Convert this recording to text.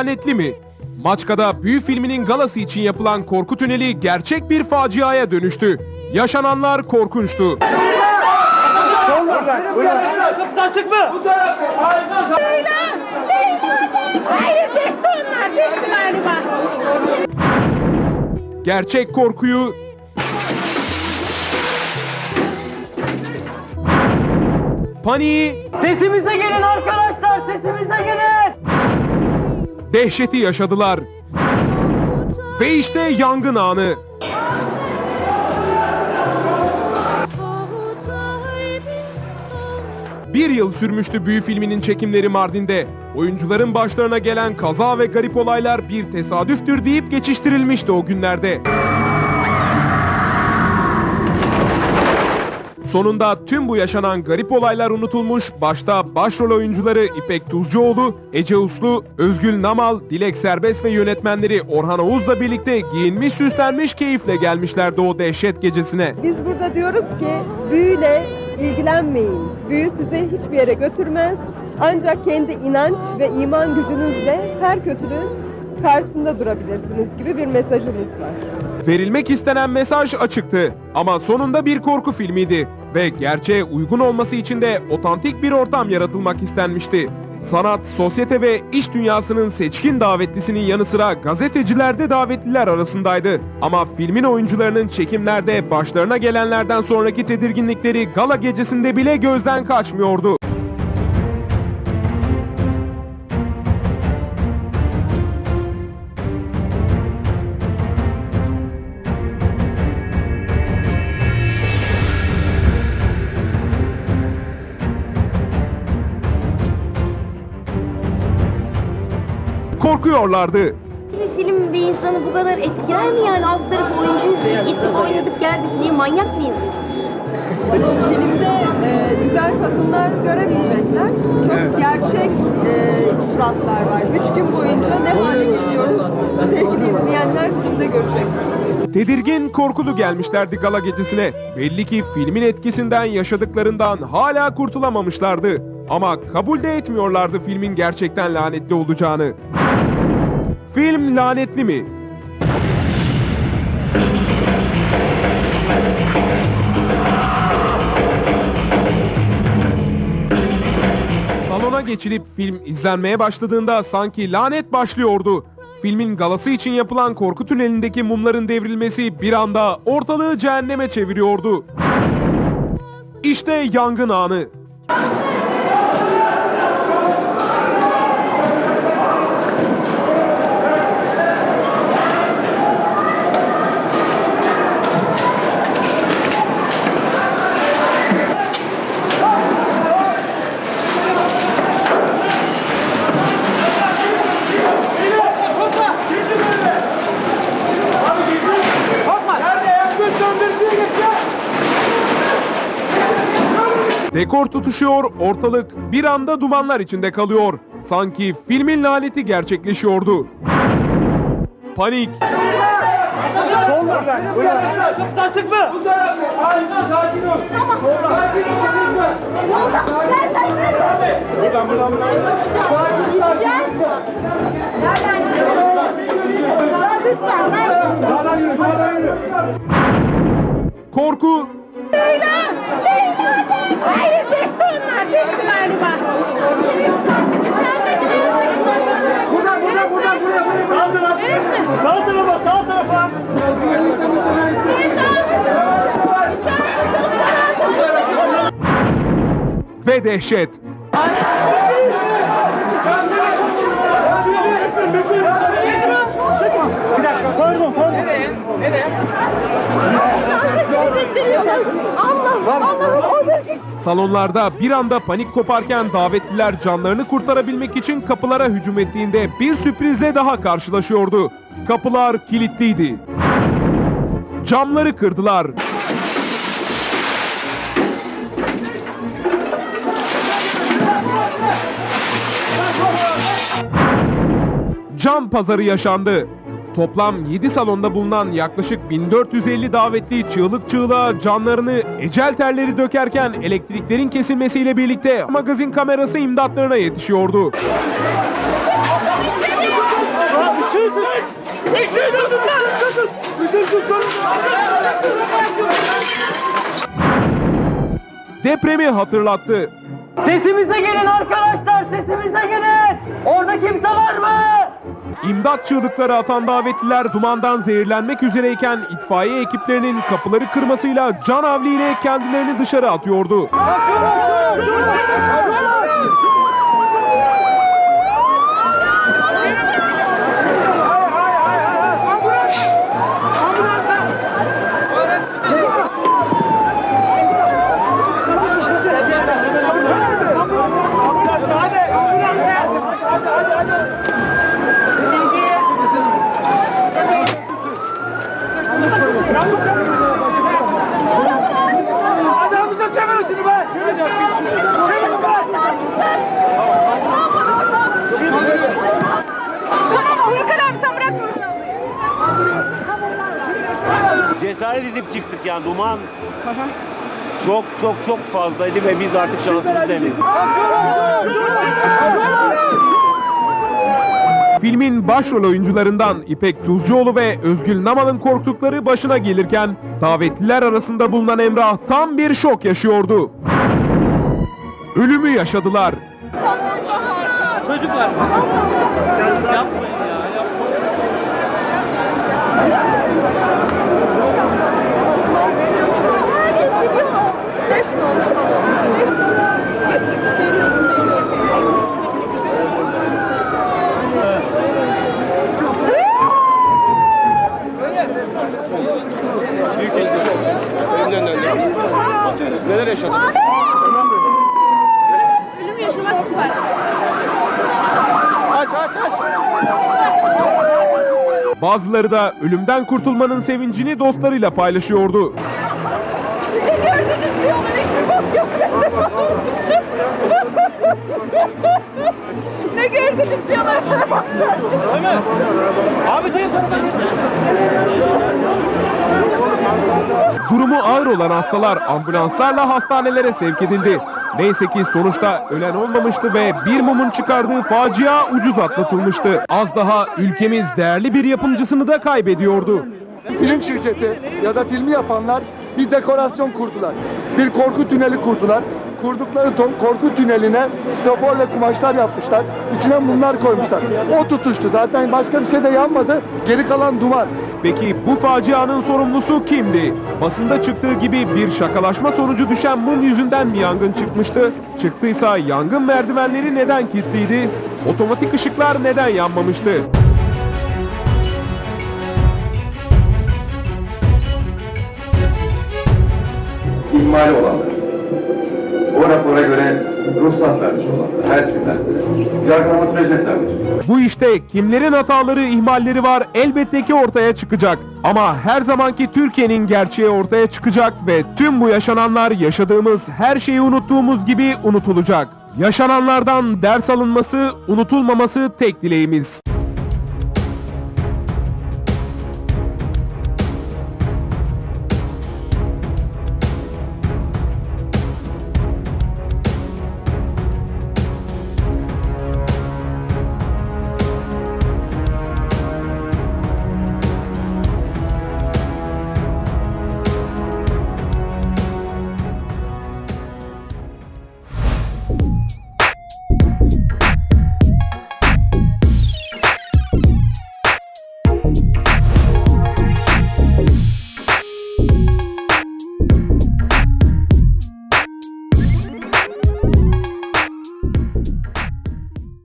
lanetli mi? Maçka'da büyü filminin galası için yapılan korku tüneli gerçek bir faciaya dönüştü. Yaşananlar korkunçtu. Kapısı açık. Gerçek korkuyu paniği, Sesimize gelin arkadaşlar sesimize gelin. Dehşeti yaşadılar. Ve işte yangın anı. Bir yıl sürmüştü büyü filminin çekimleri Mardin'de. Oyuncuların başlarına gelen kaza ve garip olaylar bir tesadüftür deyip geçiştirilmişti o günlerde. Sonunda tüm bu yaşanan garip olaylar unutulmuş, başta başrol oyuncuları İpek Tuzcuoğlu, Ece Uslu, Özgül Namal, Dilek Serbest ve yönetmenleri Orhan Oğuz'la birlikte giyinmiş süslenmiş keyifle gelmişlerdi o dehşet gecesine. Biz burada diyoruz ki büyüyle ilgilenmeyin. Büyü sizi hiçbir yere götürmez. Ancak kendi inanç ve iman gücünüzle her kötülüğün karşısında durabilirsiniz gibi bir mesajımız var. Verilmek istenen mesaj açıktı ama sonunda bir korku filmiydi ve gerçeğe uygun olması için de otantik bir ortam yaratılmak istenmişti. Sanat, sosyete ve iş dünyasının seçkin davetlisinin yanı sıra gazeteciler de davetliler arasındaydı. Ama filmin oyuncularının çekimlerde başlarına gelenlerden sonraki tedirginlikleri gala gecesinde bile gözden kaçmıyordu. Korkuyorlardı. Bir film bir insanı bu kadar etkiler mi yani alt tarafı oyuncuyuz biz gittik oynadık geldik niye manyak mıyız biz? Filmde e, güzel kadınlar göremeyecekler. Çok gerçek e, suratlar var. Üç gün boyunca ne hale geliyoruz sevgili izleyenler filmde görecek. Tedirgin, korkulu gelmişlerdi gala gecesine. Belli ki filmin etkisinden yaşadıklarından hala kurtulamamışlardı. Ama kabul de etmiyorlardı filmin gerçekten lanetli olacağını. Film lanetli mi? Salona geçilip film izlenmeye başladığında sanki lanet başlıyordu. Filmin galası için yapılan korku tünelindeki mumların devrilmesi bir anda ortalığı cehenneme çeviriyordu. İşte yangın anı. Dekor tutuşuyor, ortalık bir anda dumanlar içinde kalıyor. Sanki filmin laneti gerçekleşiyordu. Panik, Kapısı açık mı? korku, Hayır düştü onlar düştü galiba. Buradan buradan buradan buraya buraya. Sağ tarafa. Sağ tarafa sağ tarafa. Ve dehşet. Salonlarda bir anda panik koparken davetliler canlarını kurtarabilmek için kapılara hücum ettiğinde bir sürprizle daha karşılaşıyordu. Kapılar kilitliydi. Camları kırdılar. cam pazarı yaşandı. Toplam 7 salonda bulunan yaklaşık 1450 davetli çığlık çığlığa canlarını ecel terleri dökerken elektriklerin kesilmesiyle birlikte magazin kamerası imdatlarına yetişiyordu. Depremi hatırlattı. Sesimize gelin arkadaşlar sesimize gelin. Orada kimse var mı? İmdat çığlıkları atan davetliler dumandan zehirlenmek üzereyken itfaiye ekiplerinin kapıları kırmasıyla can havliyle kendilerini dışarı atıyordu. Adamımıza Cesaret edip çıktık yani duman çok çok çok fazlaydı ve biz artık şansımız denedik. Filmin başrol oyuncularından İpek Tuzcuoğlu ve Özgül Namal'ın korktukları başına gelirken davetliler arasında bulunan Emrah tam bir şok yaşıyordu. Ölümü yaşadılar. Çocuklar. Yapmayın ya. Neler yaşadık? Ölümü yaşamak süper. Aç aç aç. Bazıları da ölümden kurtulmanın sevincini dostlarıyla paylaşıyordu. Ne gördünüz diyorlar işte bak yok. olan hastalar ambulanslarla hastanelere sevk edildi. Neyse ki sonuçta ölen olmamıştı ve bir mumun çıkardığı facia ucuz atlatılmıştı. Az daha ülkemiz değerli bir yapımcısını da kaybediyordu. Film şirketi ya da filmi yapanlar bir dekorasyon kurdular. Bir korku tüneli kurdular. Kurdukları korku tüneline stoforla kumaşlar yapmışlar. İçine mumlar koymuşlar. O tutuştu. Zaten başka bir şey de yanmadı. Geri kalan duman. Peki bu facianın sorumlusu kimdi? Basında çıktığı gibi bir şakalaşma sonucu düşen mum yüzünden mi yangın çıkmıştı? Çıktıysa yangın merdivenleri neden kilitliydi? Otomatik ışıklar neden yanmamıştı? ihmali olanlar, ruhsat vermiş olanlar, her kimlerse yargılama sürecine tabi tutulur. Bu işte kimlerin hataları, ihmalleri var elbette ki ortaya çıkacak. Ama her zamanki Türkiye'nin gerçeği ortaya çıkacak ve tüm bu yaşananlar yaşadığımız her şeyi unuttuğumuz gibi unutulacak. Yaşananlardan ders alınması, unutulmaması tek dileğimiz.